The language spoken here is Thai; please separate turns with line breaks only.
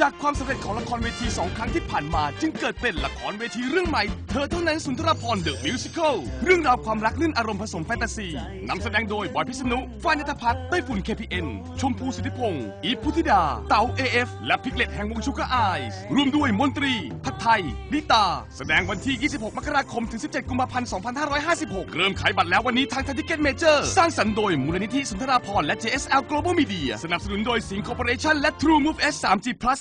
จากความสำเร็จของละครเวทีสองครั้งที่ผ่านมาจึงเกิดเป็นละครเวทีเรื่องใหม่ เธอเท่านั้นสุนทรภรเดอะมิวสิควลเรื่องราวความรักลื่นอารมณ์ผสมแฟนตาซีนำแสดงโดยบอยพิษณุฟ้ายนัทพัฒน์ไต้ฝุ่น KPN ชมพูสิทธิพงศ์อีฟพุทธิดา เต๋า AF และพิกเลตแห่งวงชูกาไอส์รวมด้วยมนตรี พัทไทยลิตา แสดงวันที่ 26 มกราคมถึง 17 กุมภาพันธ์ 2556 เริ่มขายบัตรแล้ววันนี้ทางทันทิเก็ตเมเจอร์สร้างสรรค์โดยมูลนิธิสุนทราภรและ JSL Global Media สนับสนุนโดยสิงห์คอร์ปอเรชั่นและ True Move S 3G Plus